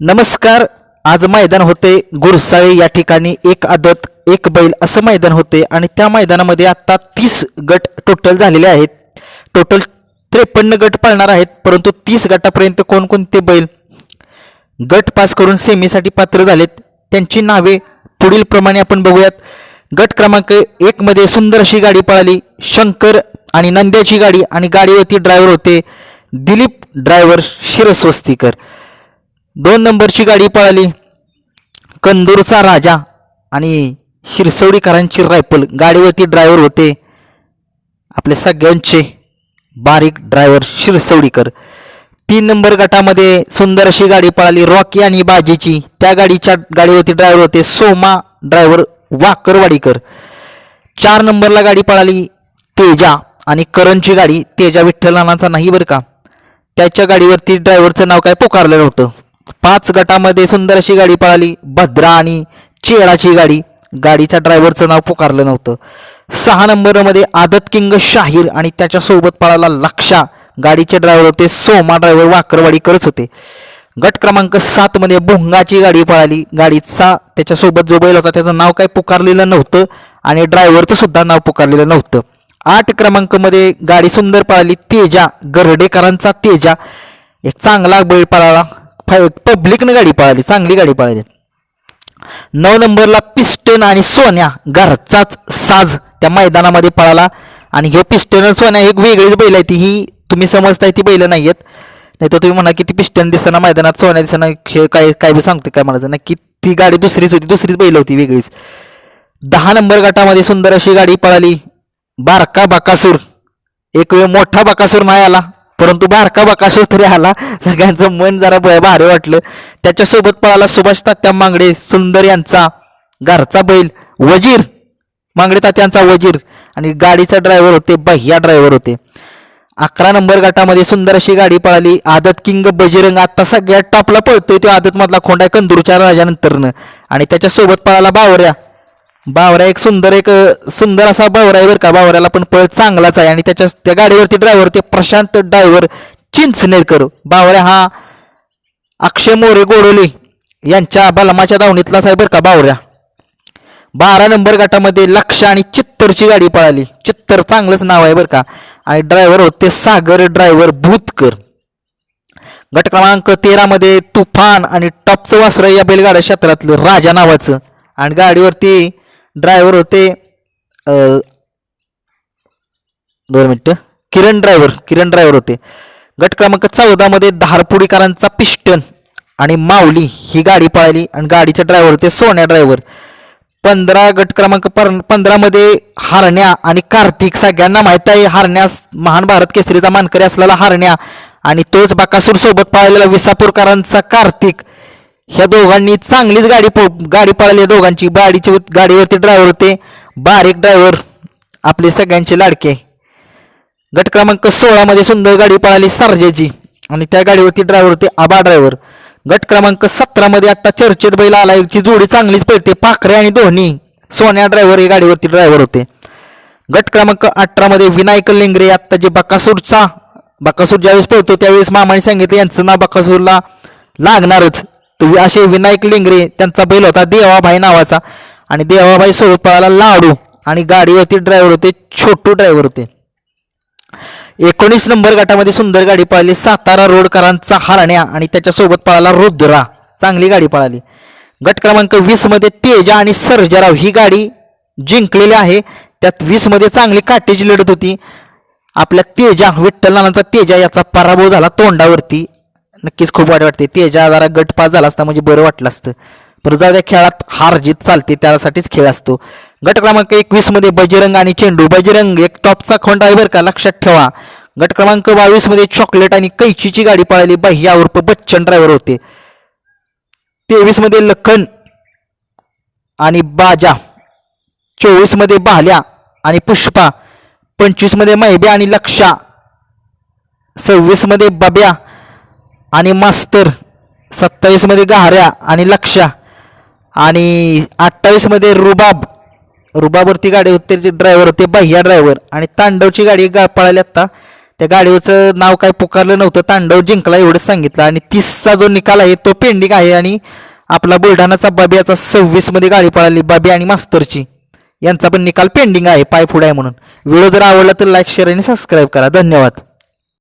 नमस्कार आज मैदान होते गुरसाळे या ठिकाणी एक आदत एक बैल असं मैदान होते आणि त्या मैदानामध्ये आता तीस गट टोटल झालेले आहेत. टोटल त्रेपन्न गट पाळणार आहेत परंतु तीस गटापर्यंत कोणकोणते बैल गट पास करून सेमीसाठी पात्र झालेत त्यांची नावे पुढील प्रमाणे आपण बघूयात. गट क्रमांक एक मध्ये सुंदर अशी गाडी पळाली शंकर आणि नंद्याची गाडी आणि गाडीवरती ड्रायव्हर होते दिलीप ड्रायव्हर शिरस्वस्तीकर. दोन नंबरची गाडी पळाली. कंदूरचा राजा आणि शिरसवडीकरांची रायफल गाडीवरती ड्रायव्हर होते. आपले सगळ्यांचे बारीक ड्रायव्हर शिरसवडीकर. तीन नंबर गटामध्ये सुंदर अशी गाडी पळाली रॉकी आणि बाजीची. त्या गाडीच्या गाडीवरती ड्रायव्हर होते सोमा ड्रायव्हर वाकरवाडीकर. चार नंबरला गाडी पळाली तेजा आणि करणची गाडी. तेजा विठ्ठलानाचा नाही बरं का? त्याच्या गाडीवरती ड्रायव्हरचं नाव काय? पुकारलं नव्हतं पाच गटामध्ये सुंदर अशी गाडी पळाली. भद्रा आणि चेडाची गाडी. गाडीच्या ड्रायव्हरचं नाव पुकारलं नव्हतं. सहा नंबरमध्ये आदत किंग शाहीर आणि त्याच्यासोबत पळाला लक्षा. गाडीचे ड्रायव्हर होते सोमा ड्रायव्हर वाकरवाडी करत होते. गट क्रमांक सातमध्ये भोंगाची गाडी पळाली. गाडीचा त्याच्यासोबत जो बैल होता त्याचं नाव काय पुकारलेलं नव्हतं आणि ड्रायव्हरचं सुद्धा नाव पुकारलेलं नव्हतं. आठ क्रमांकमध्ये गाडी सुंदर पळाली. तेजा गरडेकरांचा तेजा. एक चांगला बैल पळाला. पब्लिकनं गाडी पळाली चांगली गाडी पळाली. नऊ नंबरला पिस्टन आणि सोन्या घरचाच साज त्या मैदानामध्ये पळाला. आणि ह्यो पिस्टन आणि सोन्या एक वेगळीच बैल आहे ती ही तुम्ही समजताय ती बैल नाही आहेत नाही तर तुम्ही म्हणा की ती पिस्टन दिसताना मैदानात सोन्या दिसताना हे काय काय बी सांगते काय म्हणायचं नक्की ती गाडी दुसरीच होती दुसरीच बैल होती वेगळीच. दहा नंबर गटामध्ये सुंदर अशी गाडी पळाली. बारका बाकासूर. एक वेळ मोठा बाकासूर नाही आला. परंतु बारका बकासूर तरी आला. सगळ्यांचं मन जरा भारी वाटलं. त्याच्यासोबत पळाला सुभाष तात्या मांगडे सुंदर यांचा घरचा बैल वजीर. मांगडे तात्यांचा वजीर. आणि गाडीचा ड्रायव्हर होते बह्या ड्रायव्हर होते. अकरा नंबर गटामध्ये सुंदर अशी गाडी पळाली. आदत किंग बजरंग आता सगळ्यात टॉपला पळतोय तो आदत मधला खोंडा आहे कंदूरच्या राजानंतरनं. आणि त्याच्यासोबत पळाला बावऱ्या. बावरा एक सुंदर एक सुंदर असा बावरा आहे बरं का. बावऱ्याला पण पळ चांगलाच आहे आणि त्याच्या त्या गाडीवरती ड्रायव्हर ते प्रशांत ड्रायव्हर चिंचनेरकर बावऱ्या हा अक्षय मोरे गोडोले यांच्या बलमाच्या दावणीतलाच आहे बरं का बावऱ्या. बारा नंबर गटामध्ये लक्ष आणि चित्तरची गाडी पळाली. चित्तर चांगलंच नाव आहे बरं का. आणि ड्रायव्हर होते सागर ड्रायव्हर भूतकर. गट क्रमांक तेरामध्ये तुफान आणि टॉपचं वासरं या बैलगाड्या क्षेत्रातलं राजा नावाचं. आणि गाडीवरती ड्रायव्हर होते दोन मिनटं. किरण ड्रायव्हर किरण ड्रायव्हर होते. गट क्रमांक चौदामध्ये धारपुडीकरांचा पिस्टन आणि माऊली ही गाडी पळाली आणि गाडीचे ड्रायव्हर होते सोन्या ड्रायव्हर पंधरा गट क्रमांक पंधरामध्ये हारण्या आणि कार्तिक सगळ्यांना माहीत आहे हारण्या महान भारत केसरीचा मानकरी असलेला हारण्या आणि तोच बाकासूर सोबत पाळलेला विसापूरकरांचा कार्तिक. ह्या दोघांनी चांगलीच गाडी पो गाडी पळाली. या दोघांची गाडीची गाडीवरती ड्रायव्हर होते. बारीक ड्रायव्हर आपले सगळ्यांचे लाडके. गट क्रमांक सोळामध्ये सुंदर गाडी पळाली सरजेची. आणि त्या गाडीवरती ड्रायव्हर होते आबा ड्रायव्हर गट क्रमांक सतरामध्ये आता चर्चेत बैल आलायची जोडी चांगलीच पळते. पाखरे आणि धोनी सोन्या ड्रायव्हर हे गाडीवरती ड्रायव्हर होते. गट क्रमांक अठरामध्ये विनायक लिंगरे आता जे बकासूरचा बकासूर ज्यावेळेस पळतो त्यावेळेस मामाने सांगितलं यांचं नाव बकासूरला लागणारच. तर असे विनायक लिंगरे त्यांचा बैल होता देवाभाई नावाचा. आणि देवाभाई सोबत पळाला लाडू आणि गाडीवरती ड्रायव्हर होते छोटू ड्रायव्हर होते. एकोणीस नंबर गटामध्ये सुंदर गाडी पळाली सातारा रोडकरांचा हरण्या आणि त्याच्यासोबत पळाला रुद्रा. चांगली गाडी पळाली. गट क्रमांक वीसमध्ये तेजा आणि सर्जराव. ही गाडी जिंकलेली आहे. त्यात वीसमध्ये चांगली काटेची लढत होती. आपल्या तेजा विठ्ठल नानाचा तेजा याचा पराभव झाला तोंडावरती. नक्कीच खूप वाईट वाटते. तेजा जरा गट पास झाला असता म्हणजे बरं वाटलं असतं. पण जाऊ त्या खेळात हार जीत चालते त्यासाठीच खेळ असतो. गट क्रमांक एकवीसमध्ये बजरंग आणि चेंडू. बजरंग एक टॉपचा खोंड आहे बरं का लक्षात ठेवा. गट क्रमांक बावीसमध्ये चॉकलेट आणि कैचीची गाडी पळाली. बाह्या उर्फ बच्चन ड्रायव्हर होते. तेवीसमध्ये लखन आणि बाजा. चोवीसमध्ये बाल्या आणि पुष्पा. पंचवीसमध्ये मैब्या आणि लक्षा. सव्वीसमध्ये बब्या. आणि मास्तर सत्तावीसमध्ये गाऱ्या गहाऱ्या आणि लक्षा आणि अठ्ठावीसमध्ये रुबाब. रुबाबवरती गाडी होते ड्रायव्हर होते बाह्या ड्रायव्हर आणि तांडवची गाडी गा पळाली आत्ता त्या गाडीवरचं नाव काय पुकारलं नव्हतं. तांडव जिंकला एवढंच सांगितलं. आणि तीसचा जो निकाल आहे तो पेंडिंग आहे आणि आपला बुलढाणाचा बाबी आता सव्वीसमध्ये गाडी पळाली बाबी आणि मास्तरची. यांचा पण निकाल पेंडिंग आहे पाय पुढे आहे म्हणून. व्हिडिओ जर आवडला तर लाईक शेअर आणि सबस्क्राईब करा. धन्यवाद.